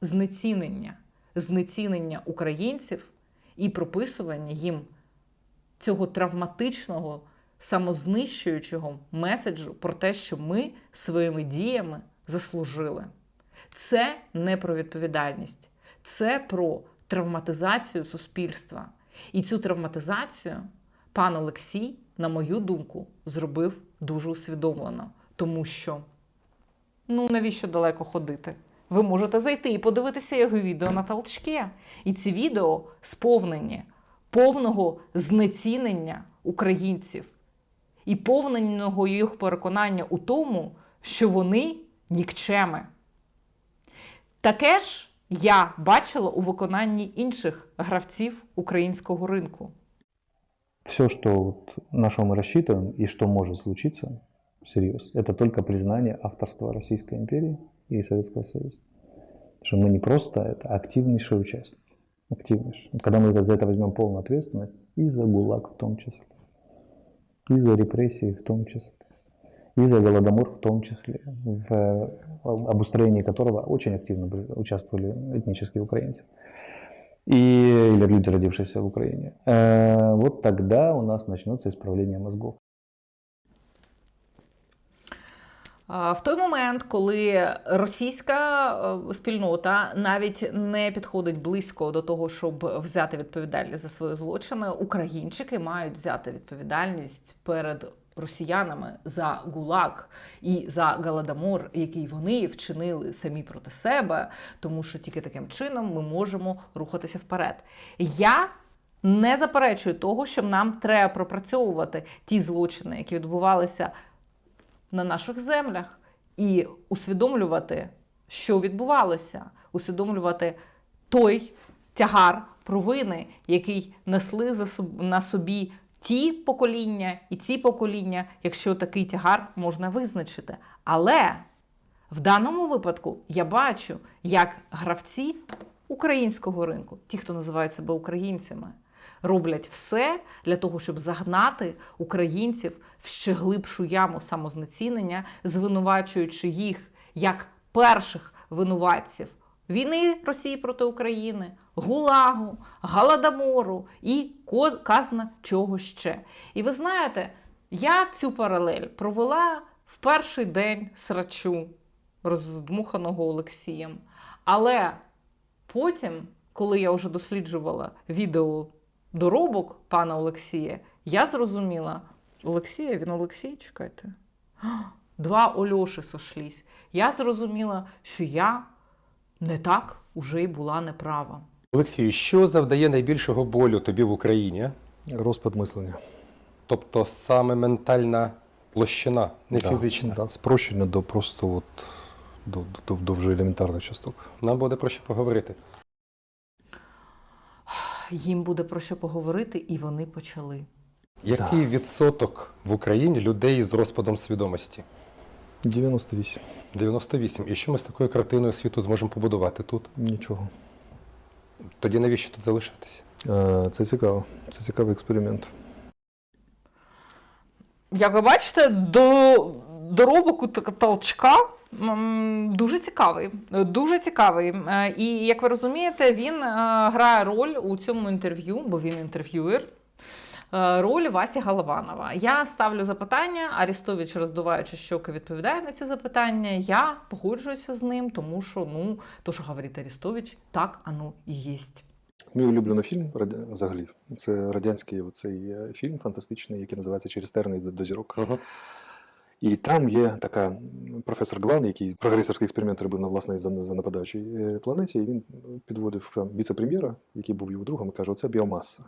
знецінення, знецінення українців і прописування їм цього травматичного, самознищуючого меседжу про те, що ми своїми діями заслужили. Це не про відповідальність, це про травматизацію суспільства. І цю травматизацію пан Олексій, на мою думку, зробив дуже усвідомлено, тому що ну навіщо далеко ходити? Ви можете зайти і подивитися його відео на толчки. І ці відео сповнені повного знецінення українців і повненого їх переконання у тому, що вони нікчеми. Таке ж я бачила у виконанні інших гравців українського ринку. Все, что вот на что мы рассчитываем и что может случиться, всерьез, это только признание авторства Российской империи И Советского Союза. Что мы не просто это, а активнейший участник. Активнейший. Вот когда мы за это возьмем полную ответственность, и за ГУЛАГ в том числе, и за репрессии в том числе, и за Голодомор в том числе, в э, обустроении которого очень активно участвовали этнические украинцы и, или люди, родившиеся в Украине, э, вот тогда у нас начнется исправление мозгов. В той момент, коли російська е, спільнота навіть не підходить близько до того, щоб взяти відповідальність за свої злочини, українчики мають взяти відповідальність перед росіянами за ГУЛАГ і за Голодомор, який вони вчинили самі проти себе, тому що тільки таким чином ми можемо рухатися вперед. Я не заперечую того, що нам треба пропрацьовувати ті злочини, які відбувалися на наших землях, і усвідомлювати, що відбувалося, усвідомлювати той тягар провини, який несли на собі ті покоління і ці покоління, якщо такий тягар можна визначити. Але в даному випадку я бачу, як гравці українського ринку, ті, хто називають себе українцями, роблять все для того, щоб загнати українців в ще глибшу яму самознецінення, звинувачуючи їх як перших винуватців війни Росії проти України, Гулагу, Голодомору і казна чого ще. І ви знаєте, я цю паралель провела в перший день срачу, роздмуханого Олексієм. Але потім, коли я вже досліджувала відео доробок пана Олексія, я зрозуміла, Олексія, він Олексій, чекайте. Два Ольоші сошлись. Я зрозуміла, що я не так уже й була неправа. Олексію, що завдає найбільшого болю тобі в Україні? Розпад мислення. Тобто саме ментальна площина, не Да, фізична. Да, спрощення до просто от, до, до, до вже елементарних часток. Нам буде про що поговорити. Їм буде про що поговорити, і вони почали. Який відсоток в Україні людей з розпадом свідомості? 98. 98. І що ми з такою картиною світу зможемо побудувати тут? Нічого. Тоді навіщо тут залишатися? Е, Це цікаво. Це цікавий експеримент. Як ви бачите, до доробок толчка дуже цікавий. Дуже цікавий. Е, І як ви розумієте, він е, грає роль у цьому інтерв'ю, бо він інтерв'юер. е, Роль Васі Галаванова. Я ставлю запитання, Арістович, роздуваючи щоки, відповідає на ці запитання. Я погоджуюся з ним, тому що ну, то, що говорить Арістович, так оно і єсть. Мій улюблений фільм взагалі. Це радянський оцей фільм фантастичний, який називається Через терни до зірок. Угу. І там є така професор Глан, який прогресорський експеримент робив на власне за, нападаючій е, планеті. І він підводив там віце-прем'єра, який був його другом, і каже: оце біомаса.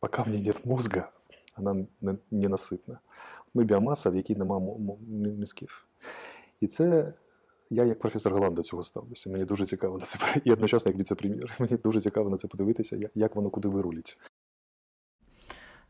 Поки в ній нет мозга, вона не- ненаситна. Ми біомаса, в якій нема мізків. І це я як професор Глан до цього ставлюся. Мені дуже цікаво на це і одночасно як віце-прем'єр. Мені дуже цікаво на це подивитися, як воно куди вирулить.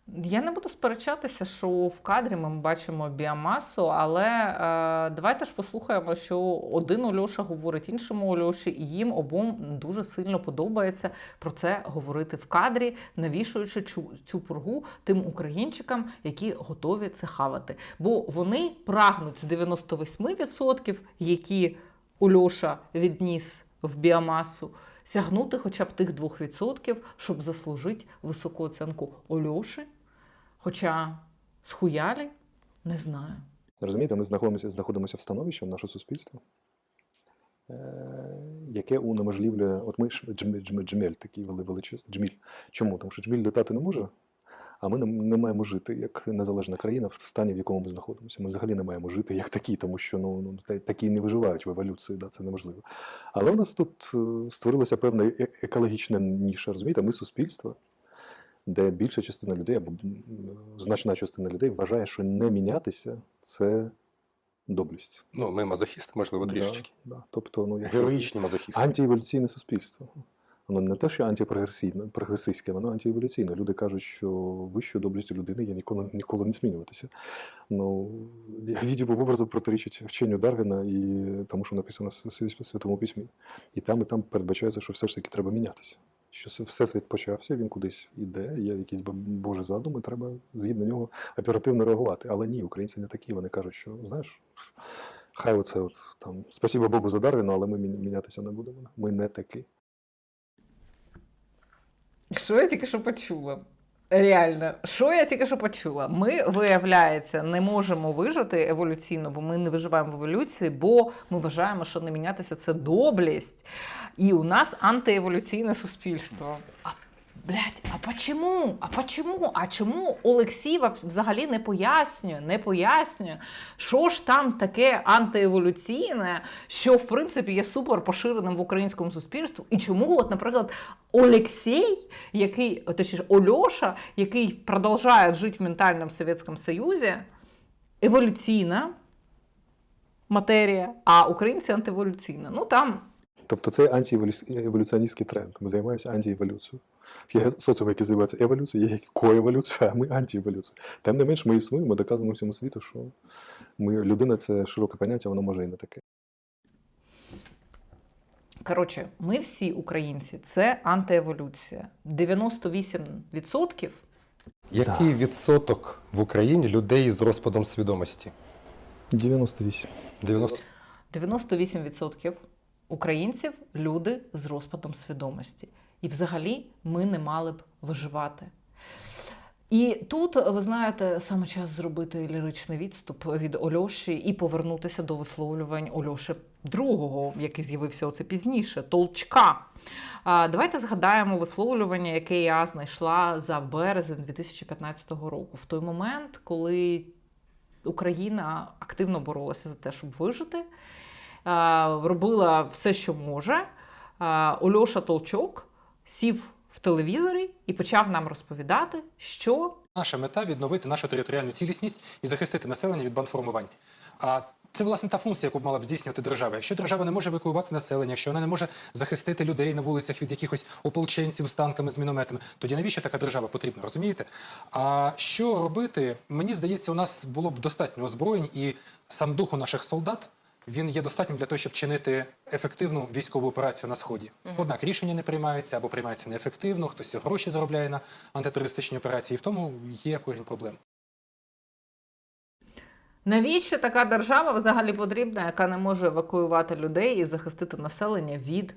Я не буду сперечатися, що в кадрі ми бачимо біомасу, але е, давайте ж послухаємо, що один Ольоша говорить іншому Ольоші, і їм обом дуже сильно подобається про це говорити в кадрі, навішуючи цю, цю пургу тим українчикам, які готові це хавати. Бо вони прагнуть з 98%, які Ольоша відніс в біомасу, сягнути хоча б тих 2%, щоб заслужити високу оцінку Ольоші. Хоча схуялі, не знаю. Розумієте, ми знаходимося, знаходимося в становищі, наше суспільство, е, яке унеможливлює. От ми джмель, джмель, такий величезний. Джміль. Чому? Тому що джміль літати не може, а ми не, маємо жити як незалежна країна в стані, в якому ми знаходимося. Ми взагалі не маємо жити як такі, тому що ну, ну, та- такі не виживають в еволюції, да, це неможливо. Але у нас тут е, створилася певна е- екологічна ніша. Розумієте, ми суспільство, де більша частина людей або значна частина людей вважає, що не мінятися це доблість. Ну, ми мазохісти, можливо, трішечки. да. Тобто, ну, якщо Героїчні мазохісти. антиеволюційне суспільство. Воно не те, що антипрогресивне, прогресистське, воно антиеволюційне. Люди кажуть, що вищою доблістю людини є ніколи, ніколи не змінюватися. Ну, відділом образом протирічить вченню Дарвіна і тому, що написано в Святому Письмі. І там, і там передбачається, що все ж таки треба мінятися. Що все- всесвіт почався, він кудись іде, є якийсь боже задуми, треба згідно нього оперативно реагувати. Але ні, українці не такі. Вони кажуть, що знаєш, хай оце от там спасіба Богу за Дарвіну, але ми мінятися не будемо. Ми не такі. Що я тільки що почула? Реально, що я тільки що почула? Ми, виявляється, не можемо вижити еволюційно, бо ми не виживаємо в еволюції, бо ми вважаємо, що не мінятися це доблість. І у нас антиеволюційне суспільство. А, блядь, а почему? А почему? А чому Олексій взагалі не пояснює, не пояснює, що ж там таке антиеволюційне, що в принципі є супер поширеним в українському суспільстві, і чому, от, наприклад, Олексій, який, точніше, Ольоша, який продовжує жити в ментальному Совєтському Союзі, еволюційна матерія, а українці антиеволюційна. Ну там Тобто це антиеволюціоністський тренд. Ми займаємося антиеволюцією. Є соціум, який займається еволюцією, є коеволюцією, а ми антиеволюцією. Тим не менш, ми існуємо, доказуємо всьому світу, що ми, людина це широке поняття, воно може і не таке. Коротше, ми всі українці, це антиеволюція. 98% Який відсоток в Україні людей з розпадом свідомості? 98. 90? 98% українців люди з розпадом свідомості. І взагалі ми не мали б виживати. І тут, ви знаєте, саме час зробити ліричний відступ від Ольоші і повернутися до висловлювань Ольоші другого, який з'явився оце пізніше, Толчка. Давайте згадаємо висловлювання, яке я знайшла за березень 2015 року, в той момент, коли Україна активно боролася за те, щоб вижити, робила все, що може. Ольоша Толчок сів в телевізорі і почав нам розповідати, що Наша мета відновити нашу територіальну цілісність і захистити населення від бандформувань. А це власне та функція, яку мала б здійснювати держава. Якщо держава не може евакуювати населення, якщо вона не може захистити людей на вулицях від якихось ополченців з танками, з мінометами, тоді навіщо така держава потрібна? Розумієте? А що робити? Мені здається, у нас було б достатньо озброєнь, і сам дух у наших солдат він є достатнім для того, щоб чинити ефективну військову операцію на сході. Однак рішення не приймаються або приймаються неефективно, хтось гроші заробляє на антитерористичні операції. І в тому є корінь проблем. навіщо така держава взагалі потрібна, яка не може евакуювати людей і захистити населення від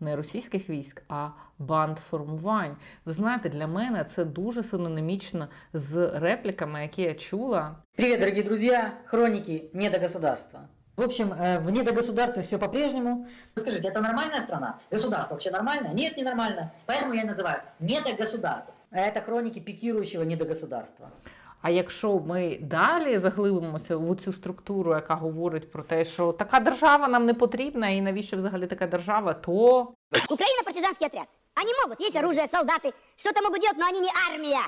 не російських військ, а бандформувань. Ви знаєте, для мене це дуже синонімічно з репліками, які я чула Привет, дорогие друзья! Хроники недогосударства. В общем, э, в недогосударстве все по-прежнему. Скажите, это нормальная страна? Государство вообще нормально? Нет, не нормально. Поэтому я называю недогосударство. А это хроники пикирующего недогосударства. А якщо ми далі заглибимося в цю структуру, яка говорить про те, що така держава нам не потрібна, і навіщо взагалі така держава, то Украина партизанский отряд. Они могут, есть оружие, солдаты, что-то могут делать, но они не армия.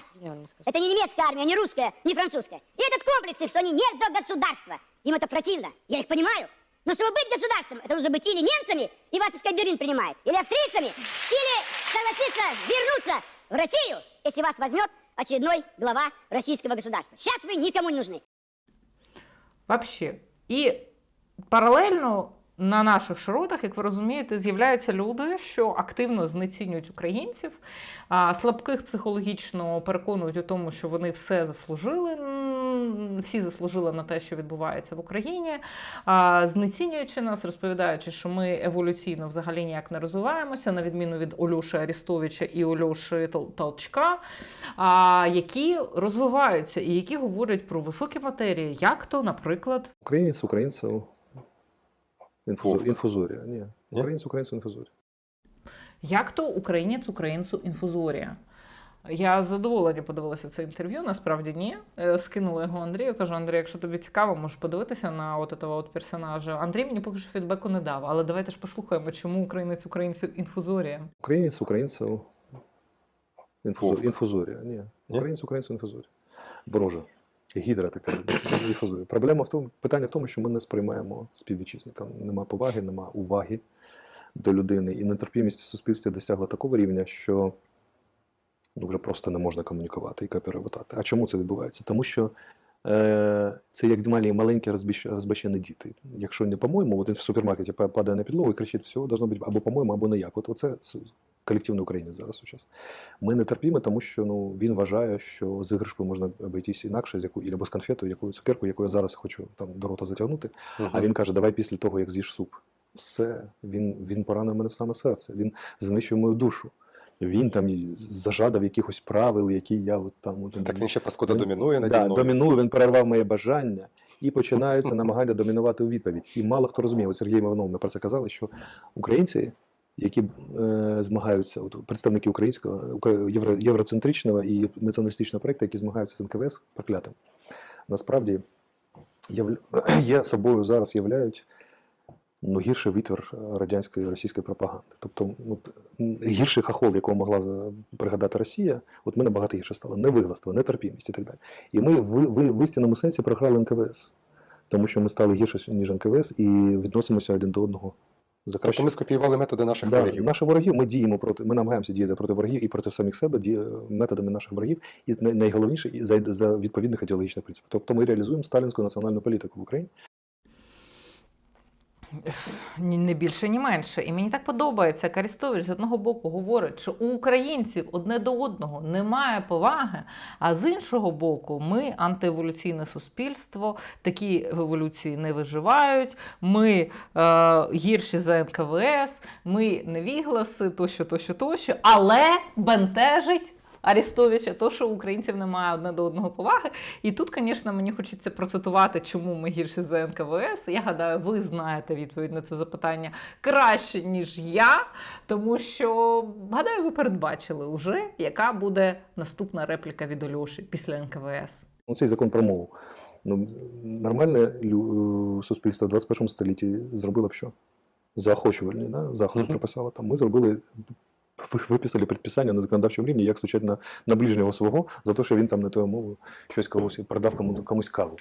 Это не немецкая армия, не русская, не французская. И этот комплекс их, что они не до государства. Им это противно, я их понимаю. Но чтобы быть государством, это нужно быть или немцами, и вас, пускай Берлин принимает, или австрийцами, или согласиться вернуться в Россию, если вас возьмет очередной глава российского государства. Сейчас вы никому не нужны. Вообще. І паралельно на наших широтах, як ви розумієте, з'являються люди, що активно знецінюють українців, а слабких психологічно переконують у тому, що вони все заслужили, всі заслужили на те, що відбувається в Україні, знецінюючи нас, розповідаючи, що ми еволюційно взагалі ніяк не розвиваємося, на відміну від Олюши Арістовича і Олюши Толчка, які розвиваються і які говорять про високі матерії, як то, наприклад, Українець українцю інфузор, інфузорія. Ні. Ні? Українець українцю інфузорія. Як то українець українцю інфузорія? Я з задоволенням подивилася це інтерв'ю. Насправді ні. Е, Скинула його Андрію. Кажу, Андрій, якщо тобі цікаво, можеш подивитися на от этого от персонажа. Андрій мені поки що фідбеку не дав, але давайте ж послухаємо, чому українець українцю інфузорія. Українець українцю інфузор, інфузорія. Ні. Українець українцю інфузорія. Ворожа. Гідра така інфузорія. Проблема в тому, питання в тому, що ми не сприймаємо співвітчизникам. Нема поваги, нема уваги до людини. І нетерпімість в суспільстві досягла такого рівня, що ну, вже просто не можна комунікувати і кооперувати. А чому це відбувається? Тому що е, це як малі маленькі розбещені діти. Якщо не по-моєму, він в супермаркеті па- падає на підлогу і кричить, все, должно бути або по-моєму, або не як. От оце колективний українець зараз сучасний. Ми не терпімо, тому що ну, він вважає, що з іграшкою можна обійтись інакше, з яку, або з конфетою, якою цукеркою, яку я зараз хочу там до рота затягнути. А він каже, давай після того, як з'їш суп. Все, він, він поранив мене в саме серце, він знищив мою душу. Він там зажадав якихось правил, які я от там. От, Так він ще паскуда домінує наді да, домінує, він перервав моє бажання. І починаються намагання домінувати у відповідь. І мало хто розуміє, от Сергій Іванов, ми про це казали, що українці, які е, змагаються, от представники українського, євро, євроцентричного і націоналістичного проєкту, які змагаються з НКВС проклятим, насправді є собою зараз являють ну, гірший витвір е, радянської російської пропаганди. Тобто, от, гірший хахол, якого могла пригадати Росія, от ми набагато гірше стало. Невигластво, нетерпімість і так далі. І ми в, в, в істинному сенсі програли НКВС, тому що ми стали гірше, ніж НКВС, і відносимося один до одного Тобто ми скопіювали методи наших Да, ворогів. наші вороги, ми діємо проти, ми намагаємося діяти проти ворогів і проти самих себе ді, методами наших ворогів, і найголовніше і за, за відповідних ідеологічних принципів. Тобто ми реалізуємо сталінську національну політику в Україні. Не більше, ні менше. І мені так подобається. як Арістович з одного боку говорить, що у українців одне до одного немає поваги. А з іншого боку, ми антиеволюційне суспільство, такі еволюції не виживають. Ми е, гірші за НКВС, ми невігласи, тощо, тощо, тощо, але бентежить. Арістовича, то, що у українців немає одне до одного поваги. І тут, звісно, мені хочеться процитувати, чому ми гірші за НКВС. Я гадаю, ви знаєте відповідь на це запитання краще, ніж я, тому що, гадаю, ви передбачили уже, яка буде наступна репліка від Ольоші після НКВС. Ну, цей закон про мову. Ну, нормальне лю- е, суспільство в 21 столітті зробило б що? Заохочувальні, да? заходи приписало. Там ми зробили, виписали предписання на законодавчому рівні, як стучать на, ближнього свого за те, що він там не тою мовою щось когось продав кому, комусь каву.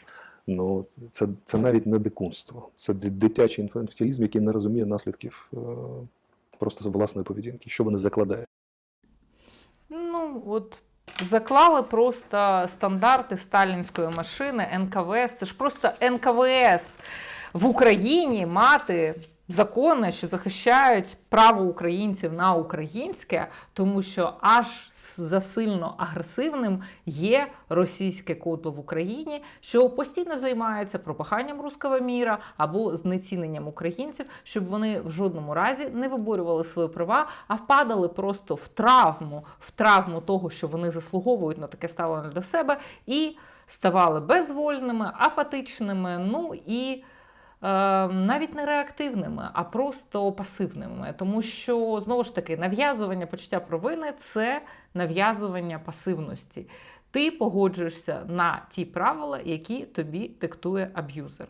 Ну, це, це навіть не дикунство. Це дитячий інфантилізм, який не розуміє наслідків е, просто власної поведінки, що вони закладають. Ну, от заклали просто стандарти сталінської машини НКВС. Це ж просто НКВС в Україні мати закони, що захищають право українців на українське, тому що аж засильно агресивним є російське кодло в Україні, що постійно займається пропаганням руського міра або знеціненням українців, щоб вони в жодному разі не виборювали свої права, а впадали просто в травму, в травму того, що вони заслуговують на таке ставлення до себе, і ставали безвольними, апатичними, ну і навіть не реактивними, а просто пасивними. Тому що знову ж таки нав'язування почуття провини це нав'язування пасивності. Ти погоджуєшся на ті правила, які тобі диктує аб'юзер.